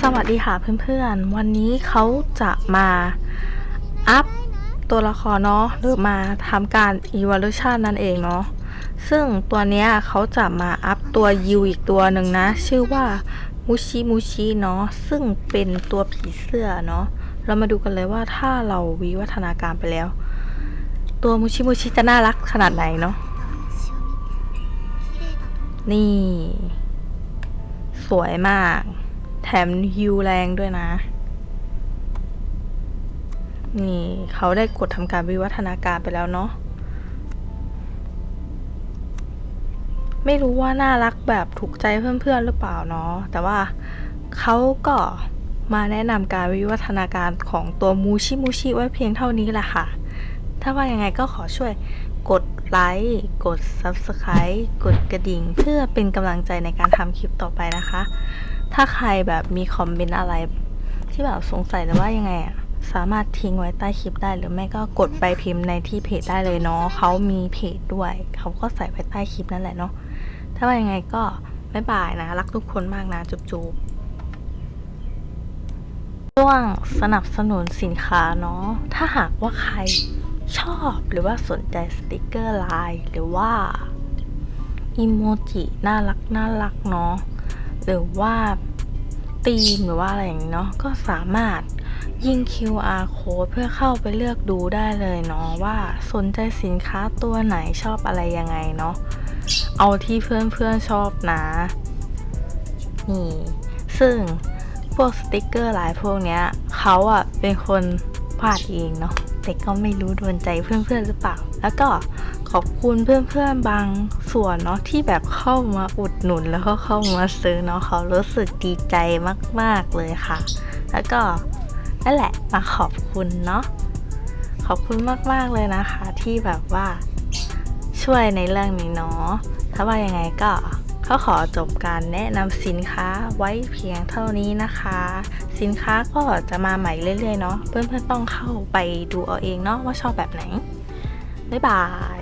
สวัสดีค่ะเพื่อนๆ วันนี้เขาจะมาอัพตัวละครเนาะหรือมาทำการ evolution นั่นเองเนาะซึ่งตัวเนี้ยเขาจะมาอัพตัวยิวอีกตัวหนึ่งนะ ชื่อว่ามูชิมูชิเนาะซึ่งเป็นตัวผีเสื้อเนาะเรามาดูกันเลยว่าถ้าเราวิวัฒนาการไปแล้ว ตัวมูชิมูชิจะน่ารักขนาดไหนเนาะ นี่ สวยมาก แถมฮิวแรงด้วยนะ นี่เขาได้กดทำการวิวัฒนาการไปแล้วเนาะไม่รู้ว่าน่ารักแบบถูกใจเพื่อนๆหรือเปล่าเนาะแต่ว่าเขาก็มาแนะนำการวิวัฒนาการของตัวมูชิมูชิไว้เพียงเท่านี้แหละค่ะ ถ้าว่ายังไงก็ขอช่วย กดไลค์กด Subscribe กดกระดิ่ง เพื่อเป็นกำลังใจในการทำคลิปต่อไปนะคะ ถ้าใครแบบมีคอมเมนต์อะไร ที่แบบสงสัยหรือว่ายังไงอะสามารถทิ้งไว้ใต้คลิปได้หรือไม่ก็กดไปพิมพ์ในที่เพจได้เลยเนาะเขามีเพจด้วย เขาก็ใส่ไว้ใต้คลิปนั่นแหละเนาะถ้าว่ายังไงก็บ๊ายบายนะ รักทุกคนมากนะ จุ๊บๆช่วงสนับสนุนสินค้าเนาะถ้าหากว่าใคร ชอบหรือว่าสนใจสติกเกอร์ไลน์หรือว่าอิโมจิน่ารักน่ารักเนาะหรือว่าธีมหรือว่าอะไรอย่างนี้เนาะก็สามารถยิง QR code เพื่อเข้าไปเลือกดูได้เลยเนาะว่าสนใจสินค้าตัวไหนชอบอะไรยังไงเนาะเอาที่เพื่อนๆชอบนะนี่ซึ่งพวกสติกเกอร์หลายพวกเนี้ยเขาอะเป็นคนวาดเองเนาะ แต่ก็ไม่รู้โดนใจเพื่อนๆหรือเปล่า แล้วก็ขอบคุณเพื่อนๆบางส่วนเนาะที่แบบเข้ามาอุดหนุนแล้วก็เข้ามาซื้อเนาะเขารู้สึกดีใจมากๆเลยค่ะ แล้วก็นั่นแหละมาขอบคุณเนาะขอบคุณมากๆเลยนะคะ ที่แบบว่าช่วยในเรื่องนี้เนาะถ้าว่ายังไงก็ ก็ขอจบการแนะนำสินค้าไว้เพียงเท่านี้นะคะ สินค้าก็จะมาใหม่เรื่อยๆเนาะเพื่อนๆต้องเข้าไปดูเอาเองเนาะว่าชอบแบบไหน บ๊ายบาย